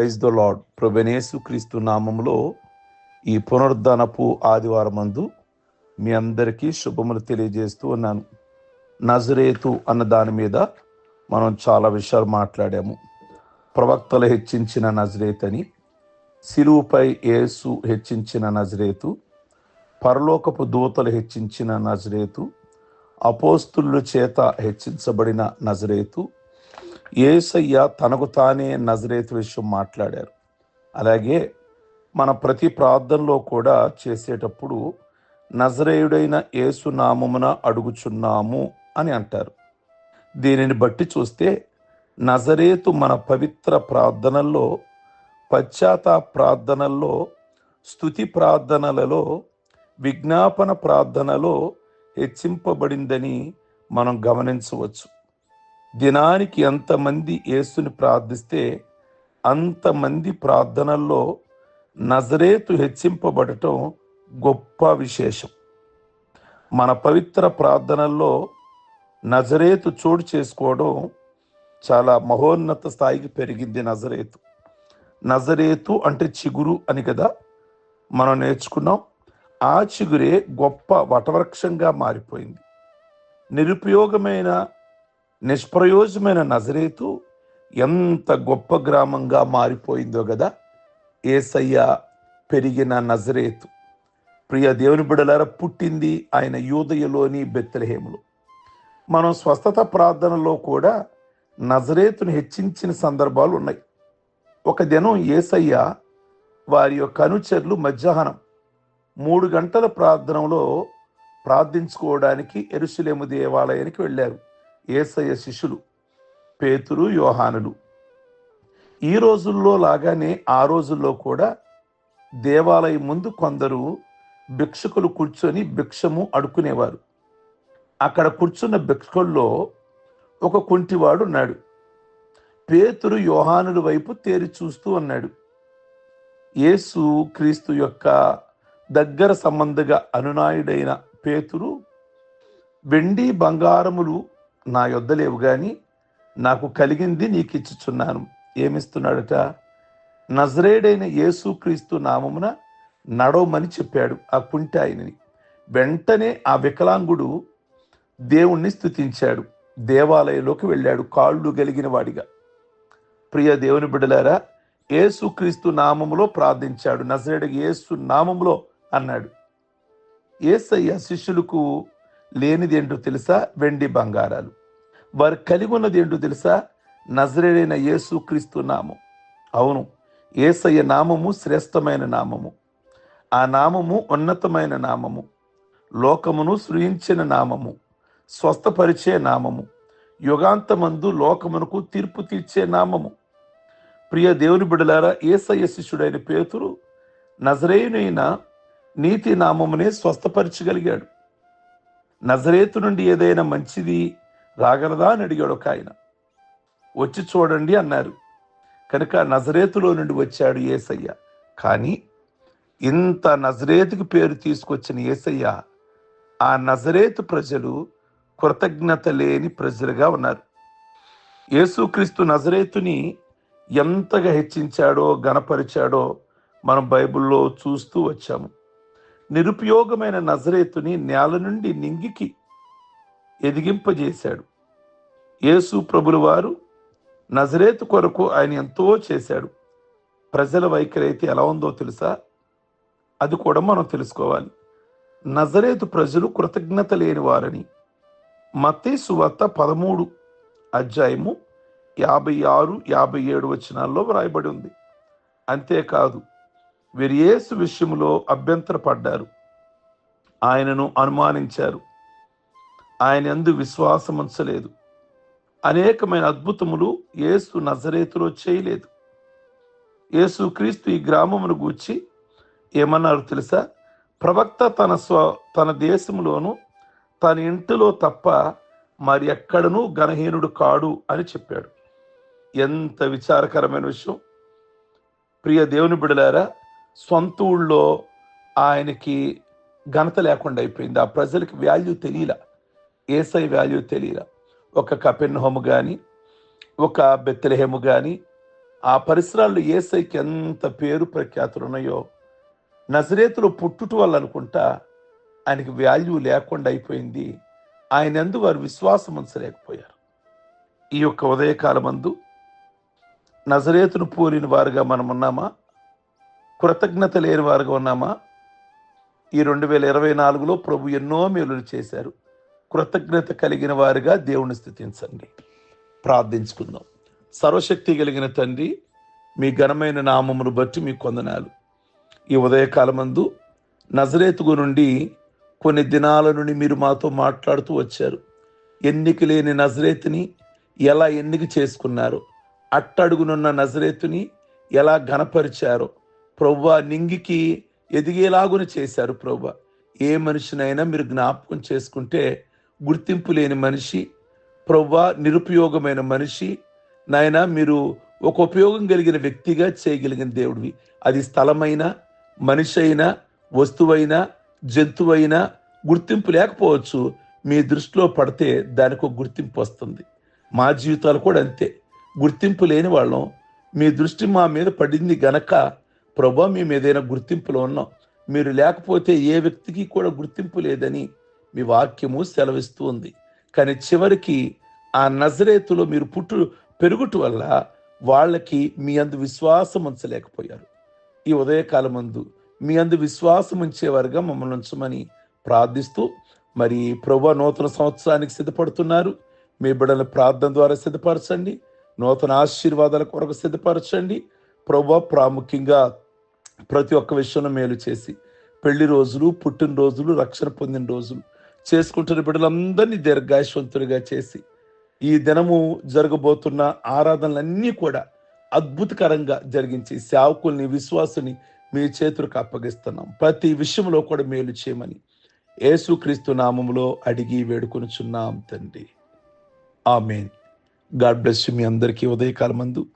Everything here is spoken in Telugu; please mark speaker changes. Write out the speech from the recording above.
Speaker 1: ప్రైజ్ ద లాడ్ ప్రభనేసు క్రీస్తు నామంలో ఈ పునరుద్ధనపు ఆదివారం అందు మీ అందరికీ శుభములు తెలియజేస్తూ ఉన్నాను. నజరేతు అన్న దాని మీద మనం చాలా విషయాలు మాట్లాడాము. ప్రవక్తలు హెచ్చించిన నజరేత్ అని సిలువుపై యేసు హెచ్చించిన నజరేతు పరలోకపు దూతలు హెచ్చించిన నజరేతు అపోస్తుల చేత హెచ్చించబడిన నజరేతు ఏసయ్య తనకు తానే నజరేత్ విషయం మాట్లాడారు. అలాగే మన ప్రతి ప్రార్థనలో కూడా చేసేటప్పుడు నజరేయుడైన యేసు నామమున అడుగుచున్నాము అని అంటారు. దీనిని బట్టి చూస్తే నజరేతు మన పవిత్ర ప్రార్థనల్లో పశ్చాత్తా ప్రార్థనల్లో స్థుతి ప్రార్థనలలో విజ్ఞాపన ప్రార్థనలో హెచ్చింపబడిందని మనం గమనించవచ్చు. దినానికి ఎంతమంది యేసుని ప్రార్థిస్తే అంతమంది ప్రార్థనల్లో నజరేతు హెచ్చింపబడటం గొప్ప విశేషం. మన పవిత్ర ప్రార్థనల్లో నజరేతు చోటు చేసుకోవడం చాలా మహోన్నత స్థాయికి పెరిగింది నజరేతు. నజరేతు అంటే చిగురు అని కదా మనం నేర్చుకున్నాం. ఆ చిగురే గొప్ప వటవృక్షంగా మారిపోయింది. నిరుపయోగమైన నిష్ప్రయోజమైన నజరేతు ఎంత గొప్ప గ్రామంగా మారిపోయిందో కదా ఏసయ్య పెరిగిన నజరేతు. ప్రియ దేవుని బిడలార పుట్టింది ఆయన యూదయలోని బెత్తలహేములు మనం స్వస్థత ప్రార్థనలో కూడా నజరేతును హెచ్చించిన సందర్భాలు ఉన్నాయి. ఒక దినం ఏసయ్య వారి యొక్క అనుచరులు మధ్యాహ్నం మూడు గంటల ప్రార్థనలో ప్రార్థించుకోవడానికి ఎరుసలేము దేవాలయానికి వెళ్ళారు. ఏసయ్య శిష్యులు పేతురు యోహానులు. ఈ రోజుల్లో లాగానే ఆ రోజుల్లో కూడా దేవాలయం ముందు కొందరు భిక్షకులు కూర్చొని భిక్షము అడుక్కునేవారు. అక్కడ కూర్చున్న భిక్షకుల్లో ఒక కుంటివాడు ఉన్నాడు. పేతురు యోహానుల వైపు తేరి చూస్తూ అన్నాడు యేసు క్రీస్తు యొక్క దగ్గర సంబంధగా అనునాయుడైన పేతురు వెండి బంగారములు నా యొద్ద లేవు కానీ నాకు కలిగింది నీకు ఇచ్చుచున్నాను ఏమిస్తున్నాడట? నజరేడైన యేసుక్రీస్తు నామమున నడవమని చెప్పాడు ఆ కుంటి ఆయనని. వెంటనే ఆ వికలాంగుడు దేవుణ్ణి స్థుతించాడు దేవాలయంలోకి వెళ్ళాడు కాళ్ళు గలిగిన వాడిగా. ప్రియ దేవుని బిడ్డలారా ఏసుక్రీస్తు నామములో ప్రార్థించాడు. నజరేడు యేసు నామములో అన్నాడు. ఏసయ్య శిష్యులకు లేనిది ఏంటో తెలుసా? వెండి బంగారాలు. వారు కలిగి ఉన్నది ఏంటో తెలుసా? నజరేడైన యేసు క్రీస్తు నామం. అవును ఏసయ్య నామము శ్రేష్టమైన నామము. ఆ నామము ఉన్నతమైన నామము. లోకమును సృయించిన నామము. స్వస్థపరిచే నామము. యుగాంతమందు లోకమునకు తీర్పు తీర్చే నామము. ప్రియ దేవుని బిడలారా ఏసయ్య శిష్యుడైన పేతురు నజరేయునైన నీతి నామమునే స్వస్థపరచగలిగాడు. నజరేతు నుండి ఏదైనా మంచిది రాగలదా అని అడిగాడు ఒక ఆయన. వచ్చి చూడండి అన్నారు. కనుక నజరేతులో నుండి వచ్చాడు ఏసయ్య. కానీ ఇంత నజరేతుకి పేరు తీసుకొచ్చిన ఏసయ్య ఆ నజరేతు ప్రజలు కృతజ్ఞత లేని ప్రజలుగా ఉన్నారు. యేసుక్రీస్తు నజరేతుని ఎంతగా హెచ్చించాడో గణపరిచాడో మనం బైబిల్లో చూస్తూ వచ్చాము. నిరుపయోగమైన నజరేతుని నేల నుండి నింగికి ఎదిగింపజేశాడు. యేసు ప్రభుల వారు నజరేతు కొరకు ఆయన ఎంతో చేశాడు. ప్రజల వైఖరి అయితే ఎలా ఉందో తెలుసా? అది కూడా మనం తెలుసుకోవాలి. నజరేతు ప్రజలు కృతజ్ఞత లేని వారని. మత్తయి సువార్త పదమూడు అధ్యాయము యాభై ఆరు యాభై ఏడు వచనాల్లో వ్రాయబడి ఉంది. అంతేకాదు వీరు యేసు విషయంలో అభ్యంతరపడ్డారు. ఆయనను అనుమానించారు. ఆయన ఎందు విశ్వాసం ఉంచలేదు. అనేకమైన అద్భుతములు యేసు నజరేతులో చేయలేదు. యేసు క్రీస్తు ఈ గ్రామమును గూర్చి ఏమన్నారు తెలుసా? ప్రవక్త తన స్వ తన దేశంలోనూ తన ఇంటిలో తప్ప మరి ఎక్కడనూ గణహీనుడు కాడు అని చెప్పాడు. ఎంత విచారకరమైన విషయం. ప్రియ దేవుని బిడలారా సొంత ఊళ్ళో ఆయనకి ఘనత లేకుండా అయిపోయింది. ఆ ప్రజలకి వాల్యూ తెలియల. ఏసై వాల్యూ తెలియల. ఒక కపెన్హోము కానీ ఒక బెత్తలహేము కానీ ఆ పరిసరాల్లో ఏసైకి ఎంత పేరు ప్రఖ్యాతులు ఉన్నాయో నజరేతులో పుట్టుట వల్ల అనుకుంటా ఆయనకి వాల్యూ లేకుండా అయిపోయింది. ఆయన ఎందు వారు విశ్వాసం ఉంచలేకపోయారు. ఈ యొక్క ఉదయకాలమందు నజరేతును పోలిన వారుగా మనం ఉన్నామా కృతజ్ఞత లేని వారుగా ఉన్నామా? ఈ రెండు వేల ఇరవై నాలుగులో ప్రభు ఎన్నో మేలులు చేశారు. కృతజ్ఞత కలిగిన వారుగా దేవుని స్థుతించండి. ప్రార్థించుకుందాం. సర్వశక్తి కలిగిన తండ్రి మీ ఘనమైన నామమును బట్టి మీ కొందనాలు. ఈ ఉదయకాలమందు నజరేతుగు నుండి కొన్ని దినాల నుండి మీరు మాతో మాట్లాడుతూ వచ్చారు. ఎన్నిక లేని నజరేతుని ఎలా ఎన్నిక చేసుకున్నారు? అట్టడుగునున్న నజరేతుని ఎలా ఘనపరిచారో ప్రవ్వా నింగికి ఎదిగేలాగున చేశారు ప్రవ్వా. ఏ మనిషినైనా మీరు జ్ఞాపకం చేసుకుంటే గుర్తింపు లేని మనిషి ప్రవ్వ నిరుపయోగమైన మనిషి నాయన మీరు ఒక ఉపయోగం కలిగిన వ్యక్తిగా చేయగలిగిన దేవుడివి. అది స్థలమైనా మనిషి అయినా వస్తువైనా జంతువైనా గుర్తింపు లేకపోవచ్చు. మీ దృష్టిలో పడితే దానికి ఒక గుర్తింపు వస్తుంది. మా జీవితాలు కూడా అంతే. గుర్తింపు లేని వాళ్ళం. మీ దృష్టి మా మీద పడింది గనక ప్రభా మేము ఏదైనా గుర్తింపులో ఉన్నాం. మీరు లేకపోతే ఏ వ్యక్తికి కూడా గుర్తింపు లేదని మీ వాక్యము సెలవిస్తూ ఉంది. కానీ చివరికి ఆ నజరేతులో మీరు పుట్టు పెరుగుట వల్ల వాళ్ళకి మీ అందు విశ్వాసం ఉంచలేకపోయారు. ఈ ఉదయకాలం అందు మీ అందు విశ్వాసం ఉంచేవారుగా మమ్మల్ని ఉంచమని ప్రార్థిస్తూ మరి ప్రభు నూతన సంవత్సరానికి సిద్ధపడుతున్నారు. మీ బిడ్డల ప్రార్థన ద్వారా సిద్ధపరచండి. నూతన ఆశీర్వాదాల కొరకు సిద్ధపరచండి. ప్రభు ప్రాముఖ్యంగా ప్రతి ఒక్క విషయంలో మేలు చేసి పెళ్ళి రోజులు పుట్టినరోజులు రక్షణ పొందిన రోజులు చేసుకుంటున్న బిడ్డలందరినీ దీర్ఘాయశ్వంతుడిగా చేసి ఈ దినము జరగబోతున్న ఆరాధనలన్నీ కూడా అద్భుతకరంగా జరిగించి సేవకుల్ని విశ్వాసుని మీ చేతులకు అప్పగిస్తున్నాం. ప్రతి విషయంలో కూడా మేలు చేయమని యేసుక్రీస్తు నామములో అడిగి వేడుకొనుచున్నాం తండ్రి. ఆమెన్. గాడ్ బ్లెస్ మీ అందరికీ ఉదయకాలమందు.